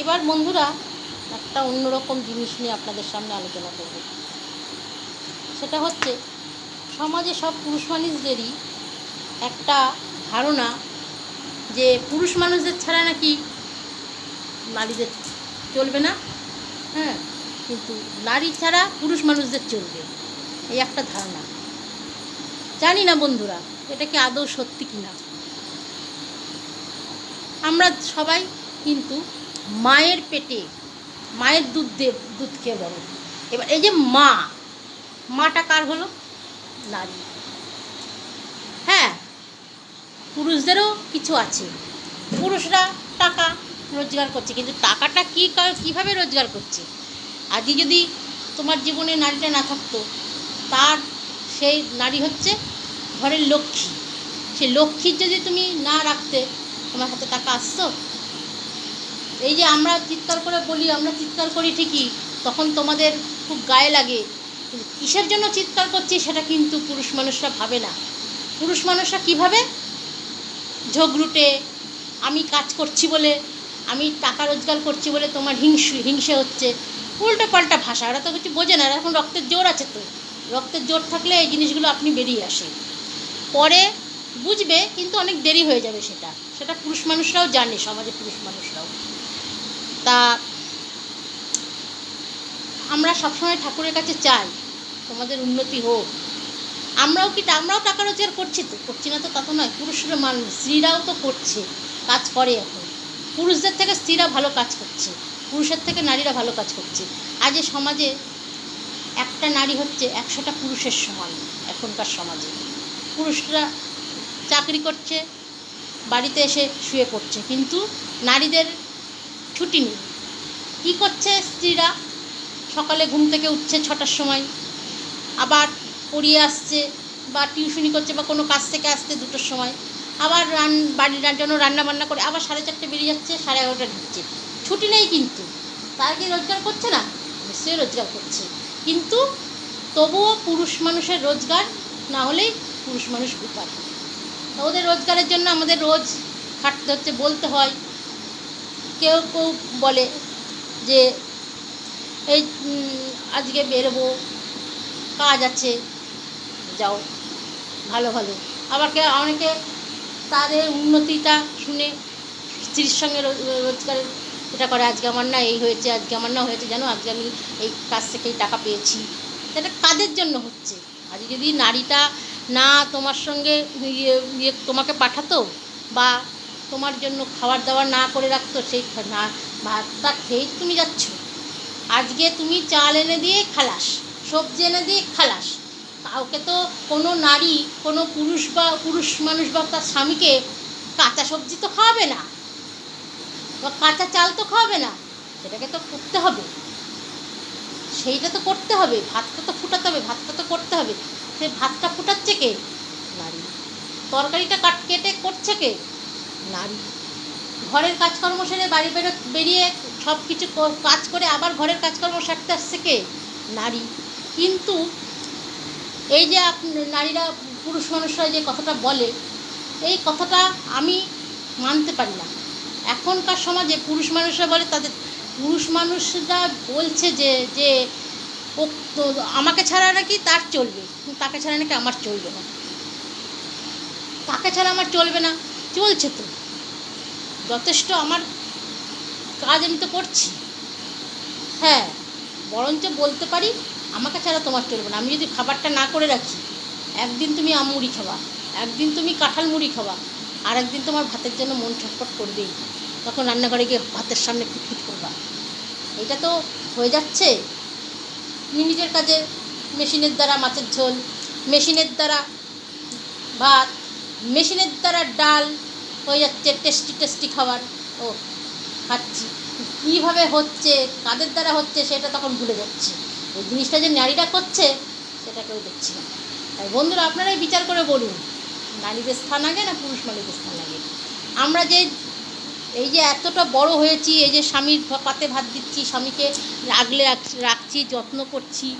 এবার বন্ধুরা একটা অন্যরকম জিনিস নিয়ে আপনাদের সামনে আলোচনা করব। সেটা হচ্ছে, সমাজে সব পুরুষ মানুষদেরই একটা ধারণা যে পুরুষ মানুষদের ছাড়া নাকি নারীদের চলবে না। হ্যাঁ কিন্তু নারী ছাড়া পুরুষ মানুষদের চলবে। এই একটা ধারণা। জানি না বন্ধুরা, এটা কি আদৌ সত্যি কি না আমরা সবাই কিন্তু মায়ের পেটে, মায়ের দুধ দে, দুধ খেয়ে বড় এবার এই যে মা, মাটা কার হলো? নারী। হ্যাঁ পুরুষদেরও কিছু আছে। পুরুষরা টাকা রোজগার করছে, কিন্তু টাকাটা কী কীভাবে রোজগার করছে? আজই যদি তোমার জীবনে নারীটা না থাকতো, তার সেই নারী হচ্ছে ঘরের লক্ষ্মী। সেই লক্ষ্মীর যদি তুমি না রাখতে, তোমার হাতে টাকা আসতো? এই যে আমরা চিৎকার করে বলি, আমরা চিৎকার করি ঠিকই, তখন তোমাদের খুব গায়ে লাগে। কিসের জন্য চিৎকার করছি সেটা কিন্তু পুরুষ মানুষরা ভাবে না। পুরুষ মানুষরা কীভাবে? ঝগড়ুটে আমি কাজ করছি বলে, আমি টাকা রোজগার করছি বলে তোমার হিংস, হিংসে হচ্ছে। উল্টো পাল্টা ভাষা, ওরা তো কিছু বোঝে না এখন রক্তের জোর আছে তো। রক্তের জোর থাকলে এই জিনিসগুলো আপনি বেরিয়ে আসে পরে বুঝবে, কিন্তু অনেক দেরি হয়ে যাবে সেটা। সেটা পুরুষ মানুষরাও জানে সমাজে পুরুষ মানুষরাও। তা আমরা সবসময় ঠাকুরের কাছে চাই, তোমাদের উন্নতি হোক। আমরাও কি আমরাও টাকা রোজগার করছি তো? করছি না তো তা তো নয়, পুরুষরা মানুষ, স্ত্রীরাও তো করছে, কাজ করে এখন। পুরুষদের থেকে স্ত্রীরা ভালো কাজ করছে, পুরুষের থেকে নারীরা ভালো কাজ করছে। আজ সমাজে একটা নারী হচ্ছে একশোটা পুরুষের সমান এখনকার সমাজে। পুরুষরা চাকরি করছে, বাড়িতে এসে শুয়ে পড়ছে, কিন্তু নারীদের ছুটি নেই। কী করছে স্ত্রীরা? সকালে ঘুম থেকে উঠছে ছটার সময়। আবার পড়িয়ে আসছে বা টিউশনি করছে বা কোনো কাজ থেকে আসছে দুটোর সময়। আবার রান বাড়ির জন্য রান্না বান্না করে আবার সাড়ে চারটে বেরিয়ে যাচ্ছে, সাড়ে এগারোটা ঢুকছে। ছুটি নেই কিন্তু। তারা কি রোজগার করছে না? নিশ্চয়ই রোজগার করছে। কিন্তু তবুও পুরুষ মানুষের রোজগার না হলেই পুরুষ মানুষ তা ওদের রোজগারের জন্য আমাদের রোজ খাটতে হচ্ছে, বলতে হয়। কেউ কেউ বলে যে, এই আজকে বেরোবো, কাজ আছে, যাও, ভালো ভালো। আবার কে, অনেকে তাদের উন্নতিটা শুনে স্ত্রীর সঙ্গে রোজগারের এটা করে, আজকে আমার না এই হয়েছে, আজকে আমার না হয়েছে, জানো, আজকে আমি এই কাজ থেকে টাকা পেয়েছি। এটা কাদের জন্য হচ্ছে? আজ যদি নারীটা না তোমার সঙ্গে ইয়ে ইয়ে তোমাকে পাঠাতো বা তোমার জন্য খাবার দাবার না করে রাখতো, সেই না ভাতটা খেয়েই তুমি যাচ্ছ। আজকে তুমি চাল এনে দিয়ে খালাস, সবজি এনে দিয়ে খালাস। কাউকে তো কোনো নারী, কোনো পুরুষ বা পুরুষ মানুষ বা তার স্বামীকে কাঁচা সবজি তো খাওয়াবে না, বা কাঁচা চাল তো খাওয়াবে না, সেটাকে তো করতে হবে। সেইটা তো করতে হবে, ভাতটা তো ফুটাতে হবে, ভাতটা তো করতে হবে। সে ভাতটা ফুটাচ্ছে কে? নারী। তরকারিটা কাট কেটে করছে কে? নারী। ঘরের কাজকর্ম সেরে বাড়ি বেরো বেরিয়ে সব কিছু কাজ করে আবার ঘরের কাজকর্ম সারতে আসছে কে? নারী। কিন্তু এই যে নারীরা পুরুষ মানুষরা যে কথাটা বলে, এই কথাটা আমি মানতে পারি না। এখনকার সমাজে পুরুষ মানুষরা বলে, তাদের পুরুষ মানুষরা বলছে যে যে ও আমাকে ছাড়া নাকি তার চলবে। তাকে ছাড়া নাকি আমার চলবে না। তাকে ছাড়া আমার চলবে না। চলছে তো। যথেষ্ট আমার কাজ আমি তো করছি। হ্যাঁ বরঞ্চ বলতে পারি, আমাকে ছাড়া তোমার চলবে না। আমি যদি খাবারটা না করে রাখি, একদিন তুমি আম মুড়ি খাবা, একদিন তুমি কাঁঠাল মুড়ি খাবা, আর একদিন তোমার ভাতের জন্য মন ছটফট করবেই। তখন রান্নাঘরে গিয়ে ভাতের সামনে খিটখিট করবা। এটা তো হয়ে যাচ্ছে। মিনিটের কাজে, মেশিনের দ্বারা মাছের ঝোল, মেশিনের দ্বারা ভাত মেশিনের দ্বারা ডাল হয়ে যাচ্ছে টেস্টি টেস্টি খাবার। ও, খাচ্ছি। কীভাবে হচ্ছে, কাদের দ্বারা হচ্ছে, সেটা তখন ভুলে যাচ্ছে। ওই জিনিসটা যে নারীরা করছে, সেটা কেউ দেখছি না। তাই বন্ধুরা, আপনারাই বিচার করে বলুন, নারীদের স্থান আগে না পুরুষ মালিকের স্থান আগে? আমরা যে, এই যে এতটা বড় হয়েছি, এই যে স্বামীর পাতে ভাত দিচ্ছি, স্বামীকে আগলে রাখ- রাখছি, যত্ন করছি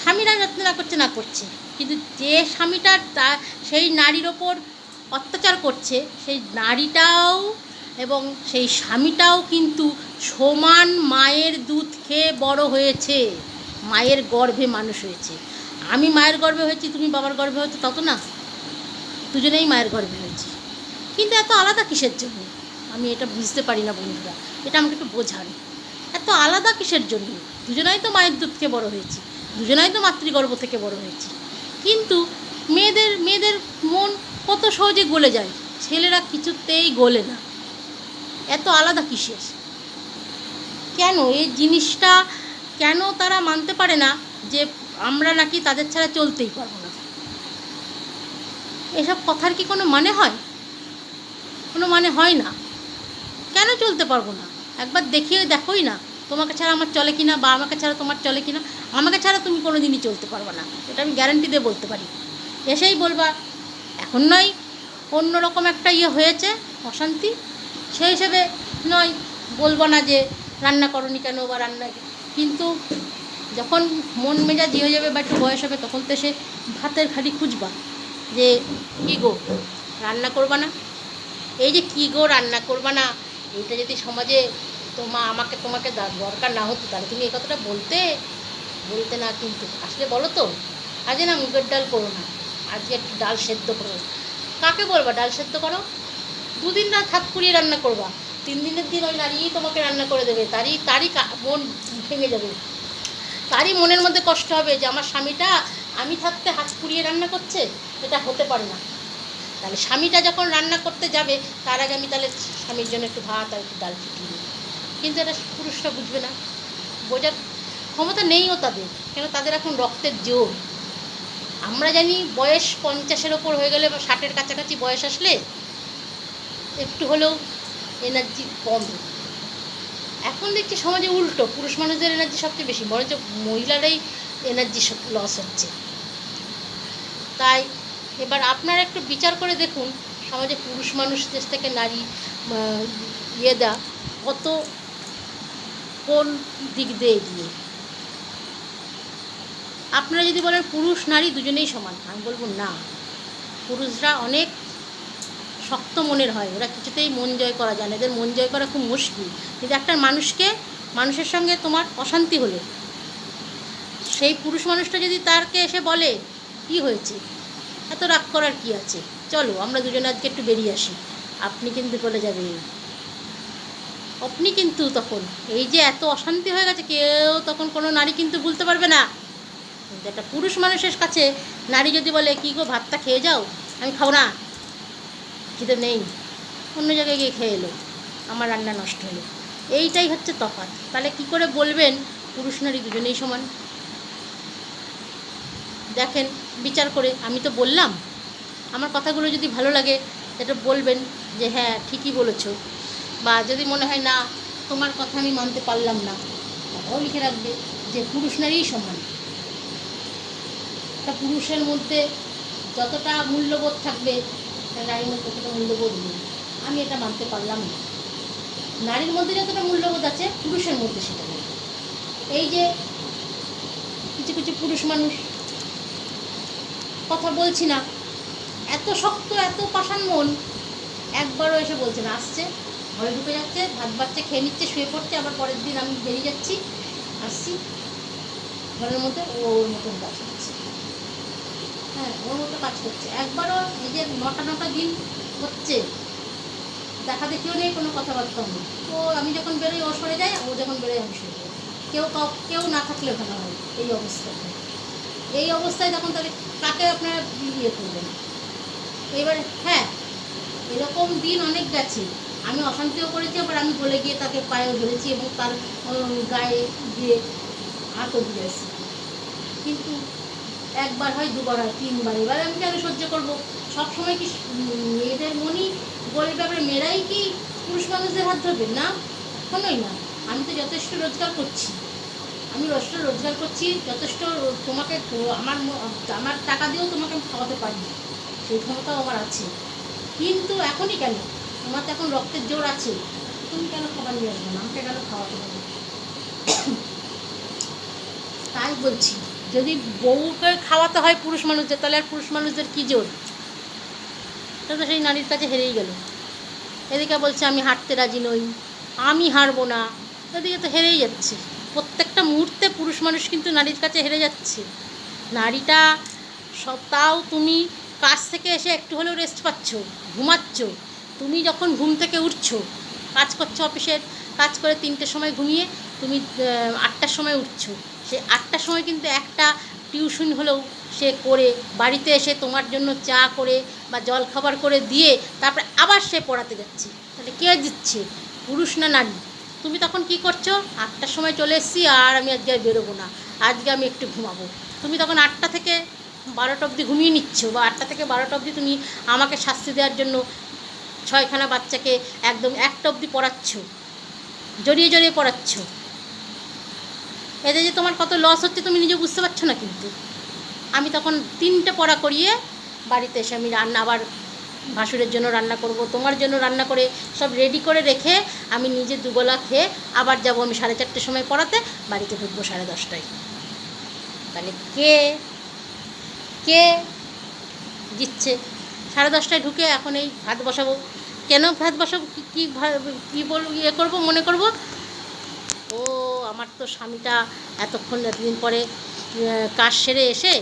স্বামীরা যত্ন না করছে না করছে। কিন্তু যে স্বামীটা তা, সেই নারীর ওপর অত্যাচার করছে, সেই নারীটাও এবং সেই স্বামীটাও কিন্তু সমান মায়ের দুধ খেয়ে বড় হয়েছে। মায়ের গর্ভে মানুষ হয়েছে। আমি মায়ের গর্ভে হয়েছি, তুমি বাবার গর্ভে হয়েছো তত না। দুজনেই মায়ের গর্ভে হয়েছি। কিন্তু এত আলাদা কিসের জন্য? আমি এটা বুঝতে পারি না বন্ধুরা। এটা আমাকে একটু বোঝান। এত আলাদা কিসের জন্য? দুজনেই তো মায়ের দুধ খেয়ে বড় হয়েছি। দুজনাই তো মাতৃগর্ভ থেকে বড় হয়েছি। কিন্তু মেয়েদের মেয়েদের মন কত সহজে গলে যায়, ছেলেরা কিছুতেই গলে না। এত আলাদা কিসের? কেন? এই জিনিসটা কেন তারা মানতে পারে না যে আমরা নাকি তাদের ছাড়া চলতেই পারব না? এসব কথার কি কোনো মানে হয়? কোনো মানে হয় না। কেন চলতে পারব না? একবার দেখিয়ে দেখোই না। তোমাকে ছাড়া আমার চলে কিনা বা আমাকে ছাড়া তোমার চলে কিনা, আমাকে ছাড়া তুমি কোনো দিনই চলতে পারবে না। এটা আমি গ্যারান্টি দিয়ে বলতে পারি। এসেই বলবা, এখন নয়, অন্যরকম একটা ইয়ে হয়েছে, অশান্তি। সেই হিসেবে নয়, বলব না যে রান্না করনি কেন বা রান্না কিন্তু যখন মন মেজাজ ইয়ে হয়ে যাবে বা একটু বয়স হবে, তখন তো সে ভাতের খালি খুঁজবা যে, কী গো, রান্না করবা না? এই যে, কী গো, রান্না করবা না? এইটা যদি সমাজে তোমা আমাকে তোমাকে দরকার না হতো তাহলে। তুমি এই কথাটা বলতে বলতে না কিন্তু। আসলে বলো তো, আজকে না মুগের ডাল করো না। আজকে একটু ডাল সেদ্ধ করো। কাকে বলবা ডাল সেদ্ধ করো? দুদিন রাত হাত পুড়িয়ে রান্না করবা। তিন দিনের দিন ওই নারীই তোমাকে রান্না করে দেবে। তারই তারই মন ভেঙে যাবে। তারই মনের মধ্যে কষ্ট হবে যে আমার স্বামীটা আমি থাকতে হাত পুড়িয়ে রান্না করছে, এটা হতে পারে না। তাহলে স্বামীটা যখন রান্না করতে যাবে, তার আগে আমি তাহলে স্বামীর জন্য একটু ভাত আর একটু ডাল ফুটিয়ে কিন্তু এটা পুরুষরা বুঝবে না। বোঝার ক্ষমতা নেইও তাদের, কেন তাদের এখন রক্তের জোর। আমরা জানি বয়স পঞ্চাশের ওপর হয়ে গেলে বা ষাটের কাছাকাছি বয়স আসলে একটু হলেও এনার্জি কম। এখন দেখছি সমাজে উল্টো, পুরুষ মানুষদের এনার্জি সবচেয়ে বেশি, বরঞ্চ মহিলারাই এনার্জি লস হচ্ছে। তাই এবার আপনারা একটু বিচার করে দেখুন, সমাজে পুরুষ মানুষদের থেকে নারী ইয়ে দেওয়া কত কোন দিক দিয়ে এগিয়ে? আপনারা যদি বলেন পুরুষ, নারী, দুজনেই সমান, আমি বলব না। পুরুষরা অনেক শক্ত মনের হয়, ওরা কিছুতেই মন জয় করা যায় না। এদের মন জয় করা খুব মুশকিল। কিন্তু একটা মানুষকে, মানুষের সঙ্গে তোমার অশান্তি হলে, সেই পুরুষ মানুষটা যদি তারকে এসে বলে, কি হয়েছে? এত রাগ করার কি আছে? চলো, আমরা দুজনে আজকে একটু বেরিয়ে আসি। আপনি কিন্তু বলে যাবে আপনি কিন্তু তখন, এই যে এত অশান্তি হয়ে গেছে, কেউ তখন কোনো নারী কিন্তু ভুলতে পারবে না। একটা পুরুষ মানুষের কাছে নারী যদি বলে, কী গো, ভাতটা খেয়ে যাও? আমি খাও না। খিদে নেই। অন্য জায়গায় গিয়ে খেয়ে এলো। আমার রান্না নষ্ট হলো। এইটাই হচ্ছে তফাৎ। তাহলে কি করে বলবেন, পুরুষ নারী দুজনেই সমান? দেখেন, বিচার করে। আমি তো বললাম। আমার কথাগুলো যদি ভালো লাগে এটা বলবেন যে হ্যাঁ ঠিকই বলেছ। বা যদি মনে হয়, না, তোমার কথা আমি মানতে পারলাম না। তাও লিখে রাখবে যে পুরুষ নারীই সমান। একটা পুরুষের মধ্যে যতটা মূল্যবোধ থাকবে নারীর মধ্যে ততটা মূল্যবোধ নেই। আমি এটা মানতে পারলাম না। নারীর মধ্যে যতটা মূল্যবোধ আছে, পুরুষের মধ্যে সেটা নেই। এই যে কিছু কিছু পুরুষ মানুষ কথা বলছি না, এত শক্ত, এত পাষাণ মন, একবারও এসে বলছে না, আসছে। ঘরে ঢুকে যাচ্ছে, ভাত বাচ্চা খেয়ে নিচ্ছে, শুয়ে পড়ছে, আবার পরের দিন আমি বেরিয়ে যাচ্ছি, আসছি। ঘরের মধ্যে ও ওর মতন কাজ করছে। হ্যাঁ ওর মতো কাজ করছে। একবারও যে নটা নটা দিন হচ্ছে। দেখা দেখিও নেই, কোনো কথাবার্তাও নেই। ও আমি যখন বেরোই, ও সরে যায়, ও যখন বেরোয়, আমি সরে যাই কেউ কেউ না থাকলে ভালো হয় এই অবস্থায়। এই অবস্থায় তখন তাহলে কাকে আপনারা ইয়ে করবেন। এবার হ্যাঁ এরকম দিন অনেক গেছে। আমি অশান্তিও করেছি, আবার আমি বলে গিয়ে তাকে পায়েও ধরেছি এবং তার গায়ে গিয়ে হাতও দিয়েছি কিন্তু একবার হয়, দুবার হয়, তিনবার। এবার আমি কেন সহ্য করব? সবসময় কি মেয়েদের মনই গরিব ব্যাপারে মেয়েরাই কি পুরুষ মানুষদের হাত ধরবে? না, কখনোই না। আমি তো যথেষ্ট রোজগার করছি। আমি রোজটা রোজগার করছি, যথেষ্ট তোমাকে আমার আমার টাকা দিয়েও তোমাকে আমি খাওয়াতে পারি সেই ক্ষমতাও আমার আছে। কিন্তু এখনই কেন? তোমার তো এখন রক্তের জোর আছে। তুমি কেন খাবার নিয়ে আসবে না? আমাকে কেন খাওয়াতে পারবে তাই বলছি, যদি বউকে খাওয়াতে হয় পুরুষ মানুষদের, তাহলে আর পুরুষ মানুষদের কী জোর? তো সেই নারীর কাছে হেরেই গেল। এদিকে বলছে, আমি হাঁটতে রাজি নই, আমি হারবো না। এদিকে তো হেরেই যাচ্ছে। প্রত্যেকটা মুহূর্তে পুরুষ মানুষ কিন্তু নারীর কাছে হেরে যাচ্ছে। নারীটা সব, তাও তুমি কাজ থেকে এসে একটু হলেও রেস্ট পাচ্ছ, ঘুমাচ্ছ। তুমি যখন ঘুম থেকে উঠছো, কাজ করছ অফিসের, কাজ করে তিনটের সময় ঘুমিয়ে তুমি আটটার সময় উঠছো। সে আটটার সময় কিন্তু একটা টিউশন হলেও সে করে, বাড়িতে এসে তোমার জন্য চা করে বা জল খাবার করে দিয়ে তারপরে আবার সে পড়াতে যাচ্ছে। তাহলে কে দিচ্ছে? পুরুষ না নারী? তুমি তখন কি করছ? আটটার সময় চলে এসেছি, আর আমি আজকে আর বেরোবো না। আজকে আমি একটু ঘুমাবো। তুমি তখন আটটা থেকে বারোটা অবধি ঘুমিয়ে নিচ্ছ বা আটটা থেকে বারোটা অবধি তুমি আমাকে শাস্তি দেওয়ার জন্য ছয়খানা বাচ্চাকে একদম একটা অবধি পড়াচ্ছ, জড়িয়ে জড়িয়ে পড়াচ্ছ। এতে যে তোমার কত লস হচ্ছে তুমি নিজে বুঝতে পারছ না কিন্তু। আমি তখন তিনটে পড়া করিয়ে বাড়িতে এসে আমি রান্না, আবার ভাসুরের জন্য রান্না করব, তোমার জন্য রান্না করে সব রেডি করে রেখে আমি নিজে দুবেলা খেয়ে আবার যাব আমি সাড়ে চারটের সময় পড়াতে, বাড়িতে ঢুকবো সাড়ে দশটায়। তাহলে কে কে দিচ্ছে সাড়ে দশটায় ঢুকে এখন এই ভাত বসাবো। কেন ভাত বসাবো? কী কী বল ইয়ে করব, মনে করব? ও, আমার তো স্বামীটা এতক্ষণ এতদিন পরে কাজ সেরে এসে,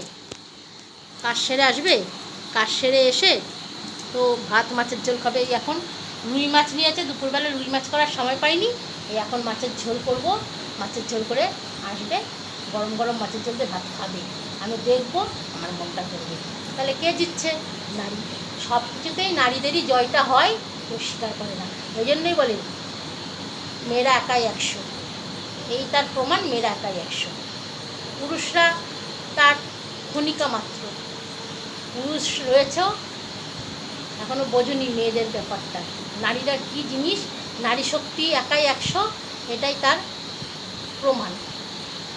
কাজ সেরে আসবে, কাজ সেরে এসে তো ভাত মাছের ঝোল খাবে এখন। রুই মাছ নিয়ে আছে দুপুরবেলা রুই মাছ করার সময় পাইনি। এই এখন মাছের ঝোল করব, মাছের ঝোল করে আসবে, গরম গরম মাছের ঝোল দিয়ে ভাত খাবে। আমি দেখব, আমার মনটা করবে। তাহলে কে জিতছে? নারী। সব কিছুতেই নারীদেরই জয়টা হয় কেউ স্বীকার করে না। ওই জন্যই বলে, মেয়েরা একাই একশো। এই তার প্রমাণ, মেয়েরা একাই একশো। পুরুষরা তার ক্ষণিকা মাত্র। পুরুষ রয়েছেও এখনও বোঝনি মেয়েদের ব্যাপারটা। নারীরা কী জিনিস, নারী শক্তি একাই একশো, এটাই তার প্রমাণ।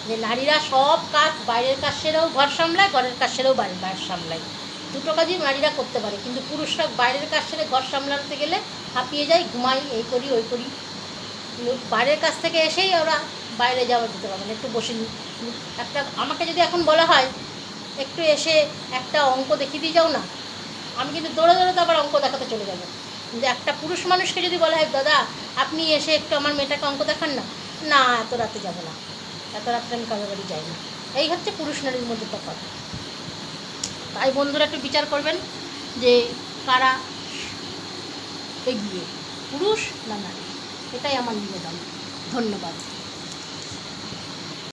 যে নারীরা সব কাজ, বাইরের কাজ সেরেও ঘর সামলায়, ঘরের কাজ সেরেও বাড়ির বাইরে সামলায়। দুটো কাজই নারীরা করতে পারে, কিন্তু পুরুষরা বাইরের কাজ সেরে ঘর সামলাতে গেলে হাঁপিয়ে যায়, ঘুমাই, এই করি, ওই করি। বাইরের কাছ থেকে এসেই ওরা বাইরে যাওয়া দিতে পারবে না, একটু বসে একটা, আমাকে যদি এখন বলা হয়, একটু এসে একটা অঙ্ক দেখিয়ে দিয়ে যাও না, আমি কিন্তু দৌড়ে দৌড়ে তো আবার অঙ্ক দেখাতে চলে যাব। কিন্তু একটা পুরুষ মানুষকে যদি বলা হয়, দাদা, আপনি এসে একটু আমার মেয়েটাকে অঙ্ক দেখান না? না, এত রাতে যাব না। এত রাত্রে আমি কারও বাড়ি যাই না। এই হচ্ছে পুরুষ নারীর মধ্যে তফাৎ। তাই বন্ধুরা একটু বিচার করবেন যে কারা এগিয়ে, পুরুষ না নারী? এটাই আমার নিবেদন। ধন্যবাদ।